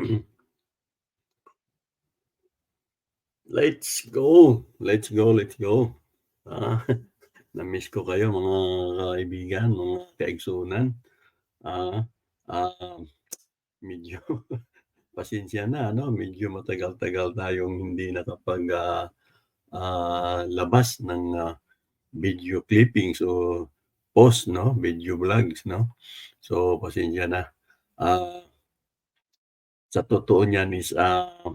Let's go, let's go, let's go. Ah, na-miss ko kayo mga kaibigan, mga kaigsunan. Ah, ah, medyo pasensya na ano, medyo matagal-tagal tayong hindi nakapag, ah, ah, labas ng, ah, video clippings o post 'no, video vlogs 'no. So, pasensya na. Ah sa totoo niyan is, ah,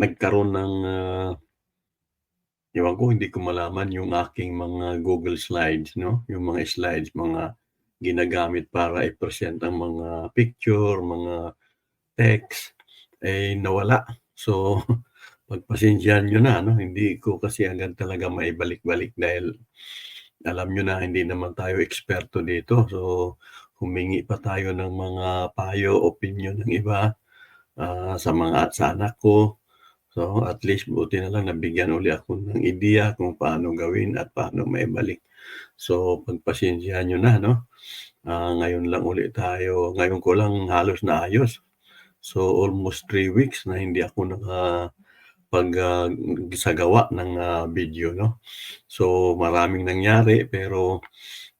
nagkaroon ng, ah ewan ko, hindi ko malaman yung aking mga Google Slides 'no, yung mga slides, mga ginagamit para i-present ang mga picture, mga text, eh, nawala. So, pagpasensyahan niyo na 'no, hindi ko kasi agad talaga maibalik-balik dahil alam niyo na hindi naman tayo eksperto dito. So, humingi pa tayo ng mga payo, opinyon ng iba, ah, sa mga sa anak ko. So, at least buti na lang nabigyan uli ako ng ideya kung paano gawin at paano maibalik. So, pagpasensyahan niyo na 'no. Ah, ngayon lang uli tayo ngayon ko lang halos naayos. So, almost 3 weeks na hindi ako nakapag, ah, sagawa ng, ah, video 'no. So, maraming nangyari pero,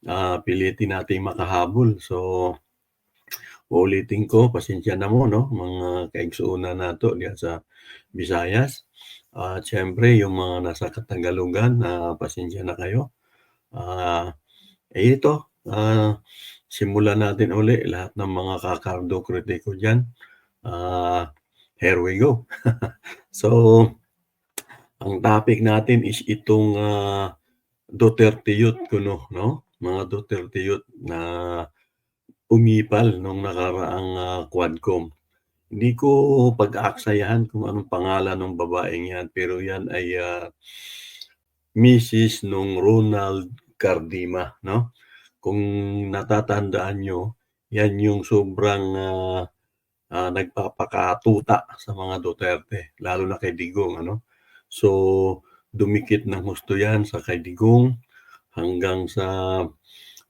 ah, pilitin nating makahabol. So, uulitin ko, pasensya na mo 'no, mga kaigsuonan nato diyan sa Visayas. At siyempre yung mga nasa Katagalugan, ah, pasensya na kayo. Ah, eh, ito, ah, simulan natin uli lahat ng mga kakardo kritiko diyan. Ah, here we go. So, ang topic natin is itong, ah, Duterte Youth kuno 'no, mga Duterte Youth na umipal nung nakaraang, ah, Quadcom. Hindi ko pag-aaksayahan kung anong pangalan nung babaeng 'yan, pero 'yan ay, ah, misis nung Ronald Cardima 'no. Kung natatandaan niyo, 'yan yung sobrang, ah, ah, nagpapakatuta sa mga Duterte, lalo na kay Digong ano. So, dumikit ng husto 'yan sa kay Digong hanggang sa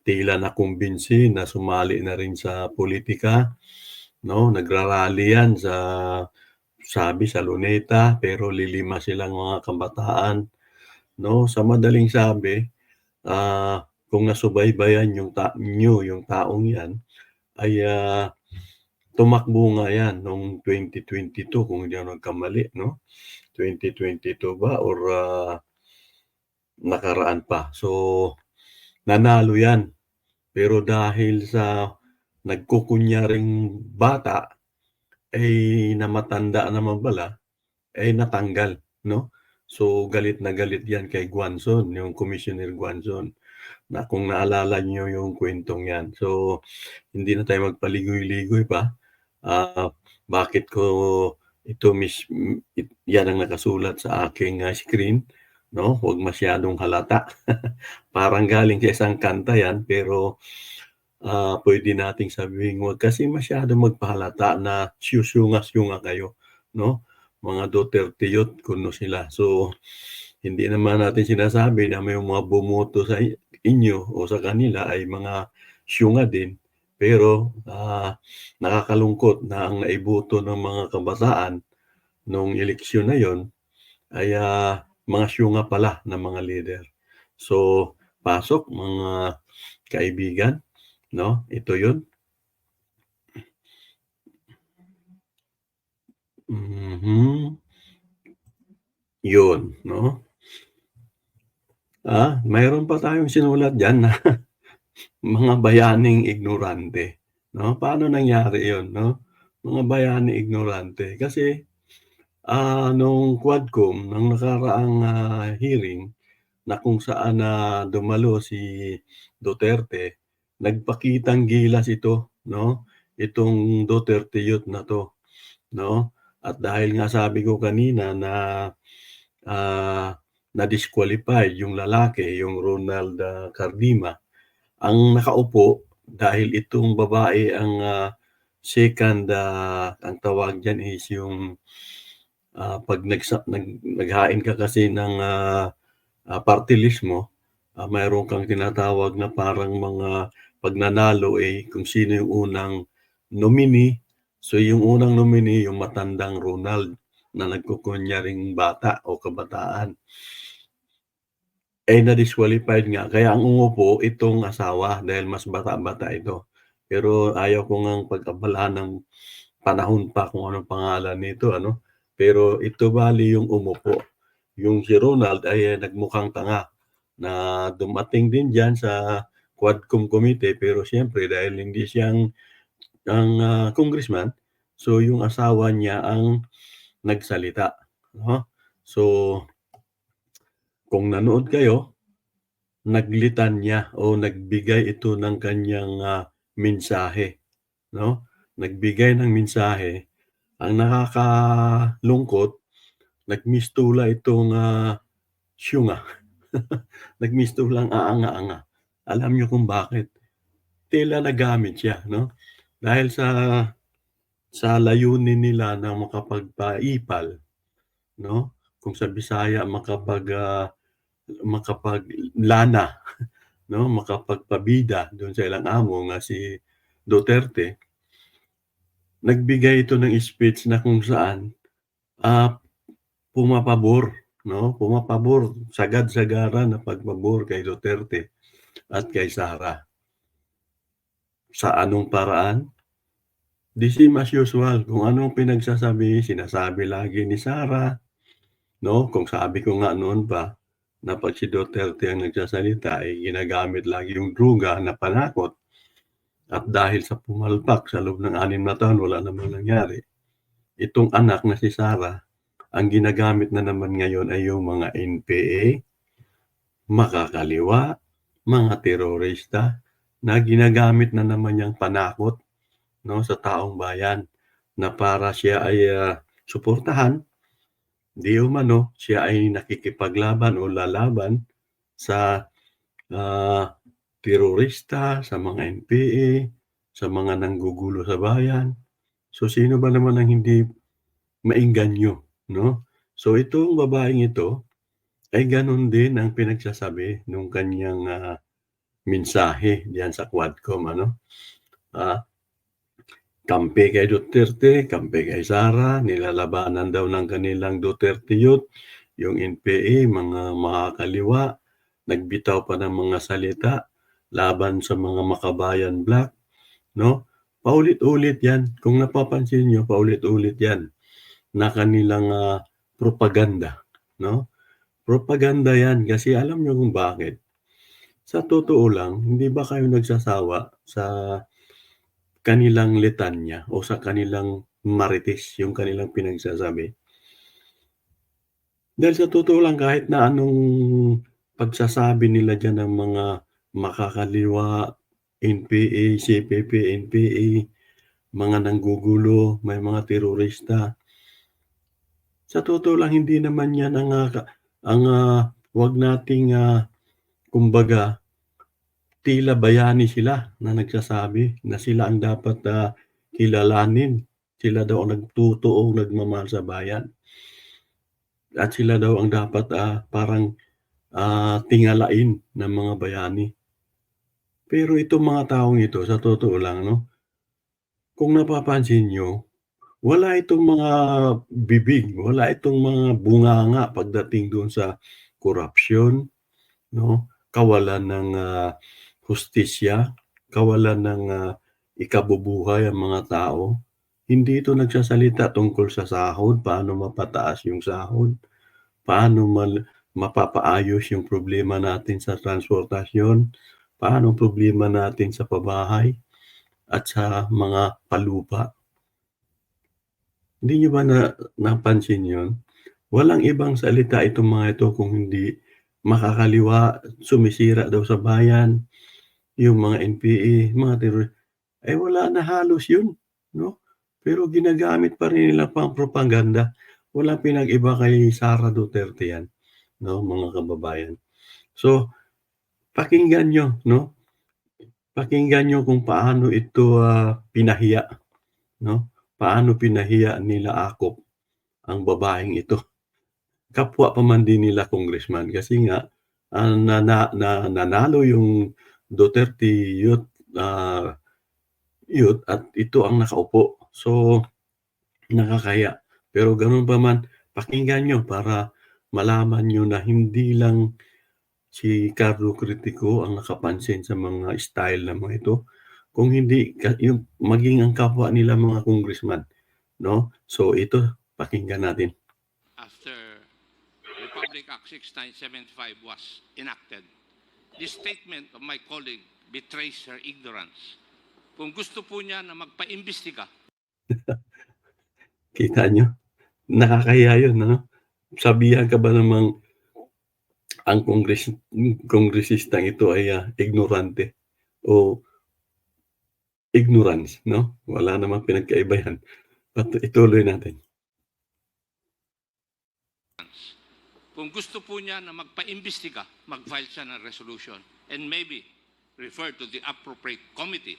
tila nakumbinsi na sumali na rin sa pulitika 'no. Nagra-rally 'yan sa sabi sa Luneta, pero lilima silang mga kabataan 'no. Sa madaling sabi, ah, kung nasubaybayan yung ta niyo yung taong 'yan ay, ah, tumakbo nga 'yan nung 2022 kung hindi ako nagkamali 'no. 2022 ba or, ah, nakaraan pa. So, nanalo 'yan. Pero dahil sa nagkukunyaring bata, eh, na matanda naman pala, eh, natanggal 'no. So, galit na galit 'yan kay Guanzon, yung Commissioner Guanzon, na kung naalala niyo yung kuwentong 'yan. So, hindi na tayo magpaligoy-ligoy pa. Ah, bakit ko ito mis it 'yan ang nakasulat sa aking, ah, screen 'no, huwag masyadong halata. Parang galing sa isang kanta 'yan pero, ah, puwede nating sabihing huwag kasi masyadong magpahalata na siyusyunga-syunga kayo 'no, mga Duterte Youth kuno sila. So, hindi naman natin sinasabi na may mga bumoto sa inyo o sa kanila ay mga syunga din. Pero, ah, nakakalungkot na ang naiboto ng mga kabataan nung eleksyon na yun ay, ah, mga syunga pala na mga lider. So, pasok mga kaibigan 'no, ito yun. Mhm. Yun 'no. Ah, mayroon pa tayong sinulat diyan na mga bayaning ignorante 'no. Paano nangyari yun 'no, mga bayaning ignorante. Kasi, ah, nung Quadcom, nung nakaraang, ah, hearing na kung saan, na dumalo si Duterte, nagpakitang gilas ito 'no, itong Duterte Youth na 'to 'no. At dahil nga sabi ko kanina na, ah, na-disqualified yung lalaki, yung Ronald, ah, Cardima, ang nakaupo dahil itong babae ang, ah, second, ah, ang tawag diyan is yung, ah, 'pag nagsa nag naghain ka kasi ng, ah, ah, party list mo, ah, mayroon kang tinatawag na parang mga 'pag nanalo, eh, kung sino yung unang nominee So, yung unang nominee yung matandang Ronald na nagkukunyaring bata o kabataan. Eh, na-disqualified nga kaya ang umupo itong asawa dahil mas bata-bata ito. Pero ayaw ko ngang pag-abalahan ng panahon pa kung anong pangalan nito ano, pero ito bale yung umupo. Yung si Ronald ay nagmukhang tanga na dumating din diyan sa Quadcom committee pero siyempre dahil hindi siyang ang, ah, congressman, so yung asawa niya ang nagsalita, 'no. So kung nanood kayo, naglitanya o nagbigay ito ng kanyang, ah, mensahe, 'no. Nagbigay ng mensahe. Ang nakakalungkot, nagmistula itong, ah, siyunga. Nagmistulang aanga-anga. Alam niyo kung bakit? Tila nagamit siya 'no, dahil sa sa layunin nila na makapagpa-ipal 'no, kung sa Bisaya makapag, ah, makapaglana 'no, makapagpabida dun sa ilang amo nga si Duterte. Nagbigay ito ng speech na kung saan, ah, pumapabor 'no, pumapabor, sagad-sagaran na pagpabor kay Duterte at kay Sara. Sa anong paraan? The same as usual, kung anong pinagsasabi, sinasabi lagi ni Sara 'no, kung sabi ko nga noon pa na 'pag si Duterte ang nagsasalita ay ginagamit lagi yung druga na panakot. At dahil sa pumalpak sa loob ng 6 na taon wala namang nangyari. Itong anak na si Sara, ang ginagamit na naman ngayon ay yung mga NPA, makakaliwa, mga terorista, na ginagamit na naman niyang panakot 'no, sa taong bayan na para siya ay, ah, suportahan. Di umano siya ay nakikipaglaban o lalaban sa, ah, terorista, sa mga NPA, sa mga nanggugulo sa bayan. So, sino ba naman ang hindi maengganyo 'no. So, itong babaeng ito ay ganon din ang pinagsasabi nung kanyang, ah, mensahe diyan sa Quadcom ano. Ah, kampi kay Duterte, kampi kay Sara, nilalabanan daw ng kanilang Duterte Youth, yung NPA, mga makakaliwa, nagbitaw pa ng mga salita laban sa mga Makabayan Black 'no. Paulit-ulit 'yan, kung napapansin niyo paulit-ulit 'yan na kanilang, ah, propaganda 'no. Propaganda 'yan kasi alam niyo kung bakit? Sa totoo lang, hindi ba kayo nagsasawa sa kanilang litanya o sa kanilang marites, yung kanilang pinagsasabi? Dahil sa totoo lang kahit na anong pagsasabi nila diyan ng mga makakaliwa, NPA, CPP, NPA, mga nanggugulo, may mga terorista. Sa totoo lang hindi naman 'yan ang, ah, ang, ah, 'wag nating, ah, kumbaga tila bayani sila na nagsasabi na sila ang dapat, ah, kilalanin. Sila daw ang nagtotoong nagmamahal sa bayan. At sila daw ang dapat, ah, parang, ah, tingalain ng mga bayani. Pero itong mga taong ito sa totoo lang 'no, kung napapansin niyo, wala itong mga bibig, wala itong mga bunganga pagdating dun sa korapsyon 'no, kawalan ng, ah, hustisya, kawalan ng, ah, ikabubuhay ang mga tao. Hindi ito nagsasalita tungkol sa sahod, paano mapataas yung sahod, paano mal mapapaayos yung problema natin sa transportasyon, paano problema natin sa pabahay at sa mga palupa. Hindi niyo ba na napansin yun? Walang ibang salita itong mga ito kung hindi makakaliwa, sumisira daw sa bayan, yung mga NPA, mga teror eh, wala na halos yun 'no. Pero ginagamit pa rin nila pang-propaganda. Walang pinag-iba kay Sara Duterte 'yan 'no, mga kababayan. So, pakinggan niyo 'no, pakinggan niyo kung paano ito, ah, pinahiya 'no, paano pinahiya nila Akop ang babaeng ito. Kapwa pa man din nila congressman kasi nga, ah, nana na nanalo yung Duterte Youth, ah, Youth at ito ang nakaupo So, nakakahiya. Pero gano'n pa man, pakinggan niyo para malaman niyo na hindi lang si Carlo Critico ang nakapansin sa mga style na mga ito, kung hindi yung maging ang kapwa nila mga congressman, 'no? So ito, pakinggan natin. after Republic Act 6975 was enacted, this statement of my colleague betrays her ignorance. Kung gusto po niya na magpa-imbestiga, Kita niyo? Nakakahiya yun, ano? Sabihan ka ba namang ang kongres kongresistang ito ay, ah, ignorante o ignorance, 'no? Wala namang pinagkaiba yan. At ituloy natin. kung gusto po niya na magpa-imbestiga, mag-file siya ng resolution and maybe refer to the appropriate committee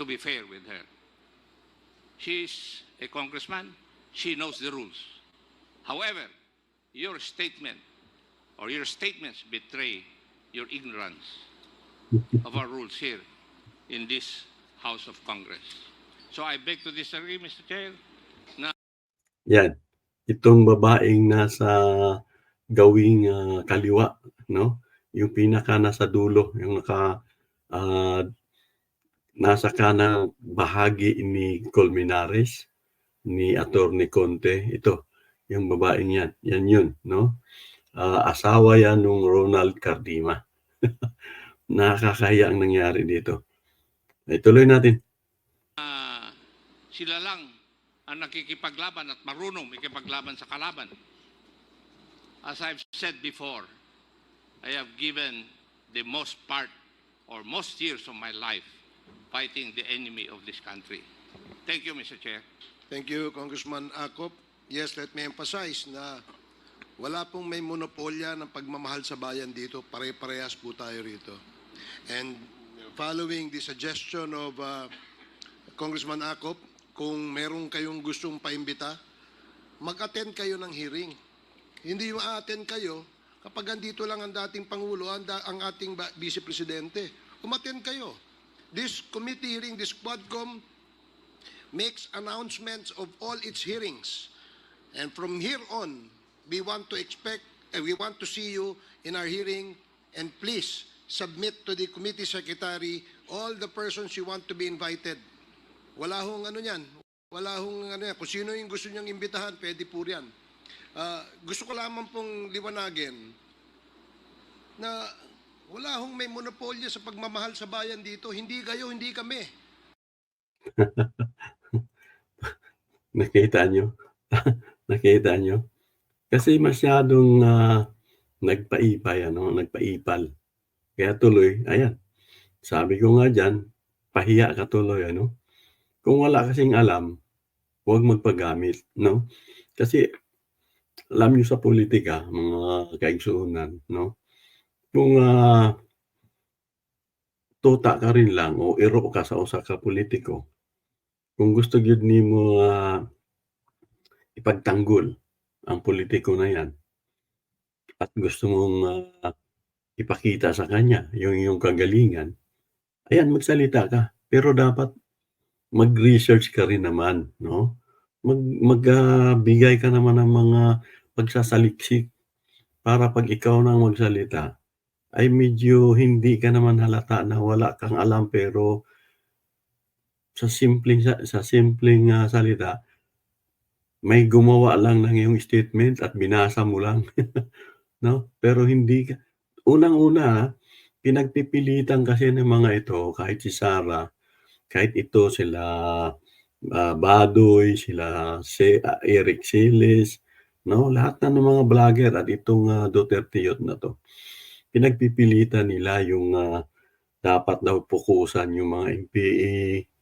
to be fair with her. She's a congressman. She knows the rules. However, your statement or your statements betray your ignorance of our rules here in this House of Congress. So I beg to disagree, Mr. Chair. Yan, itong babaeng nasa gawing, ah, kaliwa, 'no? Yung pinaka nasa dulo, yung naka, ah, nasa kanang bahagi ni Colmenares, ni Attorney Conte, ito, yung babaeng yan, yan yun, 'no? Ah, asawa yan nung Ronald Cardima. Nakakahiya ang nangyari dito. Ituloy natin. Ah, sila lang ang nakikipaglaban at marunong makipaglaban sa kalaban. As I've said before, I have given the most part or most years of my life fighting the enemy of this country. Thank you, Mr. Chair. Thank you, Congressman Akop. Yes, let me emphasize na wala pong may monopolya ng pagmamahal sa bayan dito. Pare-parehas po tayo rito. And following the suggestion of uh, Congressman Akop, kung meron kayong gustong paimbita, mag-attend kayo ng hearing. Hindi ma-attend kayo kapag andito lang ang dating Pangulo, ang, da- ang ating Vice Presidente. Umattend kayo. This committee hearing, this Quadcom, makes announcements of all its hearings. And from here on, we want to expect, uh, we want to see you in our hearing and please submit to the committee secretary all the persons you want to be invited. Wala hong ano yan. Wala hong ano yan. Kung sino yung gusto niyang imbitahan, pwede po yan. Ah, gusto ko lamang pong liwanagin na wala hong may monopolya sa pagmamahal sa bayan dito. Hindi kayo, hindi kami. Nakita niyo? Nakita niyo? Kasi masyadong, ah, nagpaipay ano, nagpaipal. Kaya tuloy, ayan, sabi ko nga diyan, pahiya ka tuloy ano. Kung wala kasing alam, huwag magpagamit, 'no? Kasi alam niyo sa politika, mga kaigsuonan, 'no? Kung, ah tuta ka rin lang o iro ka sa usa ka politiko, kung gusto gyud nimo, ah, ipagtanggol ang politiko na yan at gusto mong, ah, ipakita sa kanya yung iyong kagalingan, ayan magsalita ka. Pero dapat mag-research ka rin naman, 'no? Mag mag ah, bigay ka naman ng mga pagsasaliksik para 'pag ikaw na ang magsalita, ay medyo hindi ka naman halata na wala kang alam pero sa simpleng sa sa simpleng, ah, salita, may gumawa lang ng iyong statement at binasa mo lang, 'no? Pero hindi ka unang-una, pinagpipilitan kasi ng mga ito kahit si Sara, kahit ito sila, ah, Badoy, sila se ah, Eric Siles, 'no? Lahat na ng mga vlogger at itong, ah, Duterte Youth na 'to, pinagpipilitan nila yung, ah, dapat daw pukusan yung mga NPA,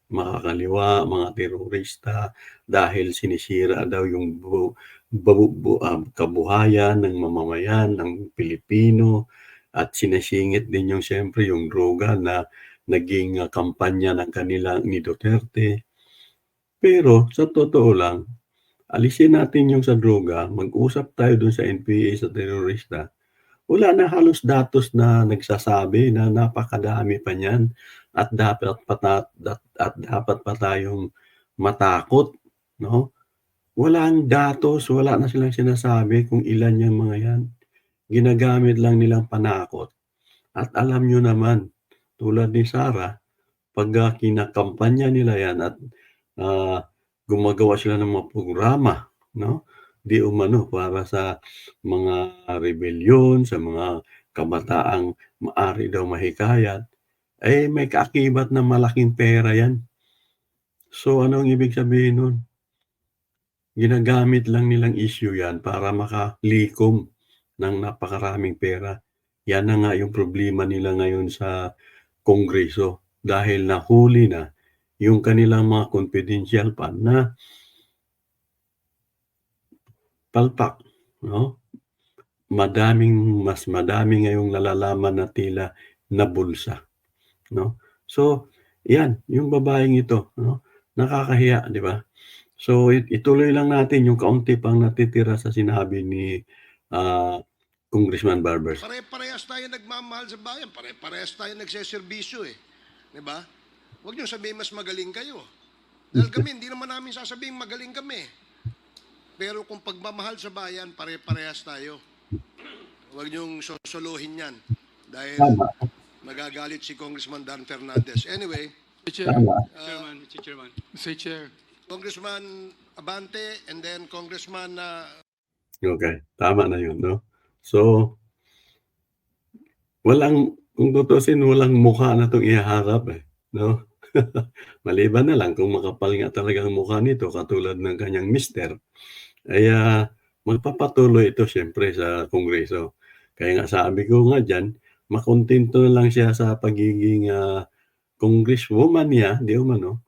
mga kaliwa, mga terorista dahil sinisira daw yung bu babu bu ah, kabuhayan ng mamamayan ng Pilipino. At sinisingit din yung siyempre yung droga na naging, ah, kampanya ng kanilang ni Duterte. Pero sa totoo lang, alisin natin yung sa droga, mag-usap tayo dun sa NPA, sa terorista, wala na halos datos na nagsasabi na napakadami pa niyan at dapat pa ta dat at dapat pa tayong matakot, no? Walang datos, wala na silang sinasabi kung ilan yang mga yan. Ginagamit lang nilang panakot. At alam niyo naman, tulad ni Sarah, pag ah, kinakampanya nila yan at ah, gumagawa sila ng mga programa, no? Di umano para sa mga rebellion, sa mga kabataang maari daw mahikayat, eh may kaakibat na malaking pera yan. So ano ang ibig sabihin nun? Ginagamit lang nilang issue yan para makalikom ng napakaraming pera. Yan na nga yung problema nila ngayon sa Kongreso dahil nahuli na yung kanilang mga confidential fund na palpak, no? Madaming mas madami ngayong nalalaman na tila na bulsa, no? So, yan, yung babaeng ito, no? Nakakahiya, di ba? So, it- ituloy lang natin yung kaunti pang natitira sa sinabi ni ah, Congressman Barbers. Pare-parehas tayo nagmamahal sa bayan. Pare-parehas tayo nagseserbisyo eh. Di ba? Huwag niyo sabihin mas magaling kayo. Dahil kami, hindi naman namin sasabihin magaling kami. Pero kung pagmamahal sa bayan, pare-parehas tayo. Huwag niyong sosolohin yan. Dahil Tama, magagalit si Congressman Dan Fernandez. Anyway, Mr. Chair, tama. Chairman, Mr. Chairman. Mr. Chair, Congressman Abante and then Congressman uh, Okay, tama na yun, no? So, walang, kung tutusin, walang mukha na itong ihaharap eh, no? Maliban na lang kung makapal nga talaga ang mukha nito, katulad ng kanyang mister, ay ah, magpapatuloy ito siyempre sa Kongreso. Kaya nga sabi ko nga dyan, makontento na lang siya sa pagiging ah, congresswoman niya, di umano,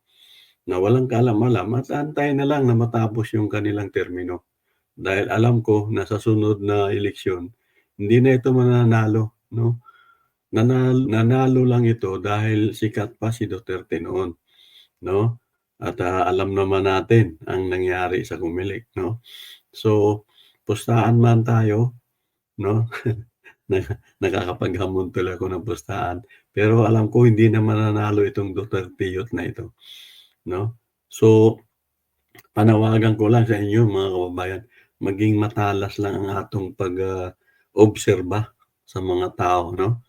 na walang kaalam-alam at antay na lang na matapos yung kanilang termino. Dahil alam ko na sa sunod na eleksyon, hindi na ito mananalo, no? Nanalo, nanalo lang ito dahil sikat pa si Duterte noon, no? At ah, alam naman natin ang nangyari sa Kumilik, no? So, pustahan man tayo, no? Na- Nakakapaghamon tuloy ako ng pustahan. Pero alam ko hindi na mananalo itong Duterte youth na ito, no? So, panawagan ko lang sa inyo mga kababayan, maging matalas lang ang atong pag-obserba sa mga tao, no?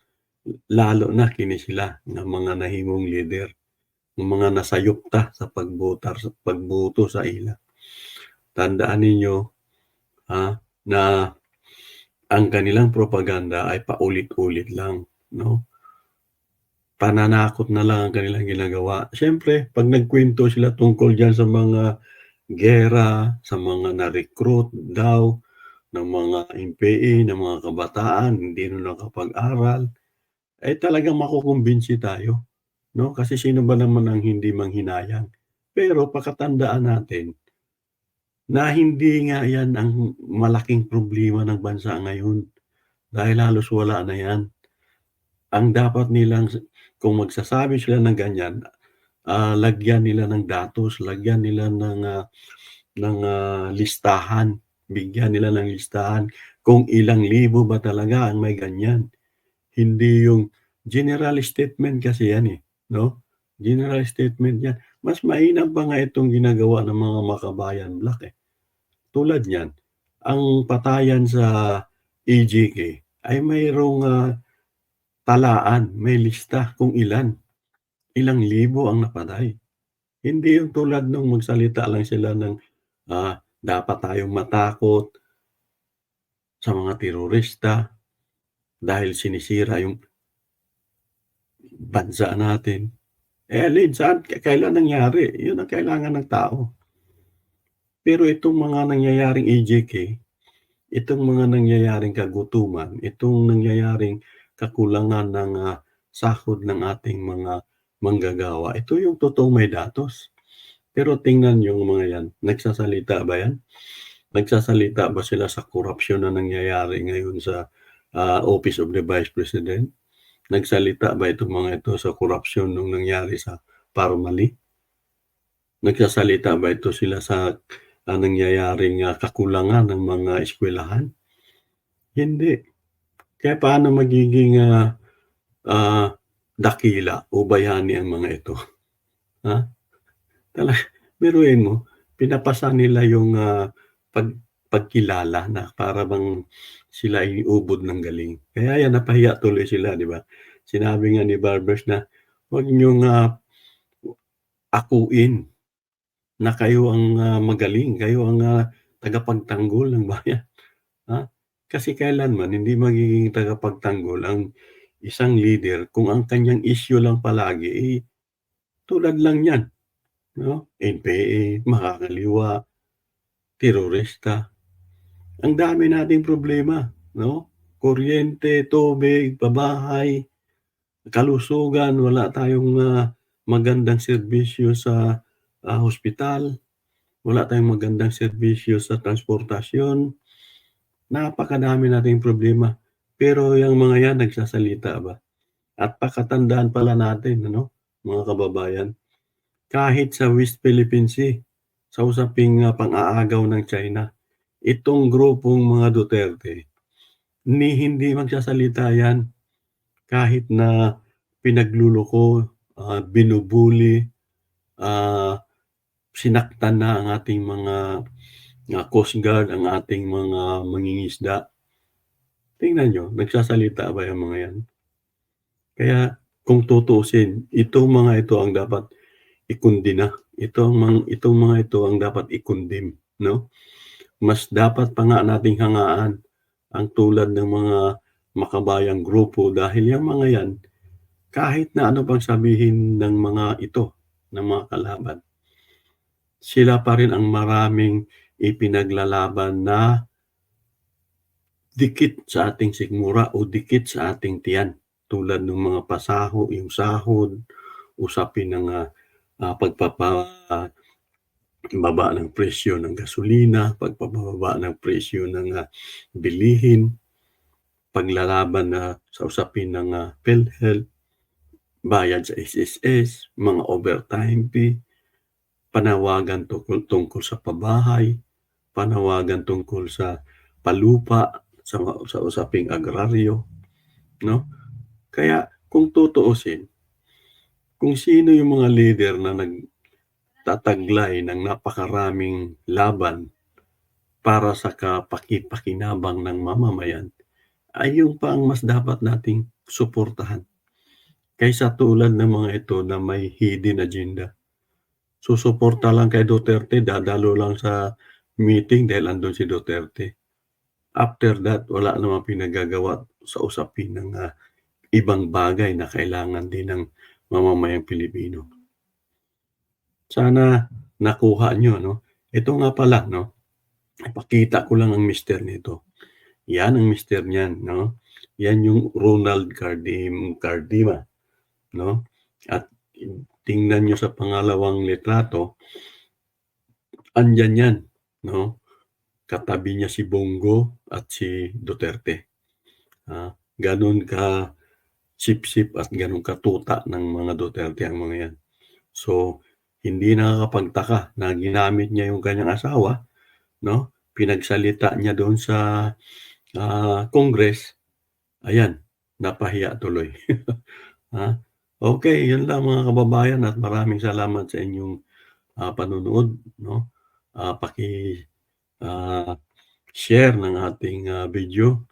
Lalo na kini sila ng mga nahimong leader, ng mga nasayupta sa pagbutar, sa pagbuto sa ila. Tandaan ninyo ha, na ang kanilang propaganda ay paulit-ulit lang, no? Pananakot na lang ang kanilang ginagawa. Siyempre, pag nagkwento sila tungkol dyan sa mga gera, sa mga na-recruit daw ng mga MPA, ng mga kabataan, hindi na nakapag-aral, ay talagang makukumbinsi tayo. No? Kasi sino ba naman ang hindi manghinayang? Pero pakatandaan natin na hindi nga yan ang malaking problema ng bansa ngayon. Dahil halos wala na yan. Ang dapat nilang, kung magsasabi sila ng ganyan, ah, lagyan nila ng datos, lagyan nila ng ah, ng ah, listahan, bigyan nila ng listahan kung ilang libo ba talaga ang may ganyan. Hindi yung general statement kasi yan eh, no? General statement yan. Mas mainam pa nga itong ginagawa ng mga makabayan black eh. Tulad niyan, ang patayan sa EJK ay mayroong ah, talaan, may lista kung ilan ilang libo ang napatay. Hindi yung tulad nung magsalita lang sila ng ah, dapat tayong matakot sa mga terorista dahil sinisira yung bansa natin. Eh, alin, saan, kailan nangyari? Yun ang kailangan ng tao. Pero itong mga nangyayaring EJK, itong mga nangyayaring kagutuman, itong nangyayaring kakulangan ng ah, sahod ng ating mga manggagawa. Ito yung totoong may datos. Pero tingnan yung mga yan. Nagsasalita ba yan? Nagsasalita ba sila sa korupsyon na nangyayari ngayon sa ah, Office of the Vice President? Nagsalita ba itong mga ito sa korupsyon nung nangyari sa Parmali? Nagsasalita ba ito sila sa ah, nangyayaring ah, kakulangan ng mga eskwelahan? Hindi. Kaya paano magiging ah, ah, dakila o bayani ang mga ito? Ha? Talaga, biruin mo, pinapasa nila yung, ah, pag pagkilala na para bang sila ay ubod ng galing. Kaya yan napahiya tuloy sila, 'di ba? Sinabi nga ni Barbers na, "Wag niyong, ah, akuin na kayo ang, ah, magaling, kayo ang, ah, tagapagtanggol ng bayan." Ha? Kasi kailanman hindi magiging tagapagtanggol ang isang leader kung ang kanyang issue lang palagi, eh, tulad lang niyan, 'no? NPA, makakaliwa, terorista. Ang dami nating problema, 'no? Kuryente, tubig, pabahay, kalusugan, wala tayong, ah, magandang serbisyo sa, ah, hospital, wala tayong magandang serbisyo sa transportasyon. Napakadami nating problema, pero yang mga yan nagsasalita ba? At pakatandaan pala natin ano, mga kababayan, kahit sa West Philippine Sea, sa usaping, ah, pang-aagaw ng China, itong grupong mga Duterte, ni hindi magsasalita yan kahit na pinagluloko, ah, binubully, ah, sinaktan na ang ating mga, ah, Coast Guard, ang ating mga mangingisda. Tingnan niyo, nagsasalita ba yang mga yan? Kaya kung tutuusin, itong mga ito ang dapat ikondena. Ito ang mang itong mga ito ang dapat i-condemn, 'no? Mas dapat pa nga nating hangaan ang tulad ng mga makabayang grupo dahil yang mga yan, kahit na ano pang sabihin ng mga ito, ng mga kalaban, sila pa rin ang maraming ipinaglalaban na dikit sa ating sikmura o dikit sa ating tiyan. Tulad ng mga pasaho, yung sahod, usapin ng, pagpapa baba ng presyo ng gasolina, pagpapababa ng presyo ng, ah, bilihin, paglalaban na sa usapin ng, ah, PhilHealth, bayad sa SSS, mga overtime fee, panawagan tungkol tungkol sa pabahay, panawagan tungkol sa palupa, sa sa usaping agraryo, 'no? Kaya kung tutuusin, kung sino yung mga leader na nagtataglay ng napakaraming laban para sa kapaki-pakinabang ng mamamayan, ay yun pa ang mas dapat nating suportahan. Kaysa tulad ng mga ito na may hidden agenda. Susuporta lang kay Duterte, dadalo lang sa meeting dahil andun si Duterte. After that, wala namang pinagagawa sa usapin ng, ah, ibang bagay na kailangan din ng mamamayang Pilipino. Sana nakuha niyo 'no. Ito nga pala 'no, ipakita ko lang ang mister nito. Yan ang mister niyan 'no. Yan yung Ronald Cardim Cardima 'no. At tingnan niyo sa pangalawang litrato, andiyan yan 'no. Katabi niya si Bongo at si Duterte. Ah, ganon ka sipsip at ganon katuta ng mga Duterte ang mga yan. So, hindi nakakapagtaka na ginamit niya yung kanyang asawa 'no, pinagsalita niya doon sa, ah, Congress, ayan, napahiya tuloy. Ah, okey, yun lang mga kababayan at maraming salamat sa inyong, ah, panonood 'no. Ah, paki, ah, share ng ating, ah, video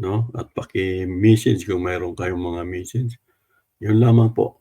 'no, at paki-message kung meron kayong mga message. Yun lamang po.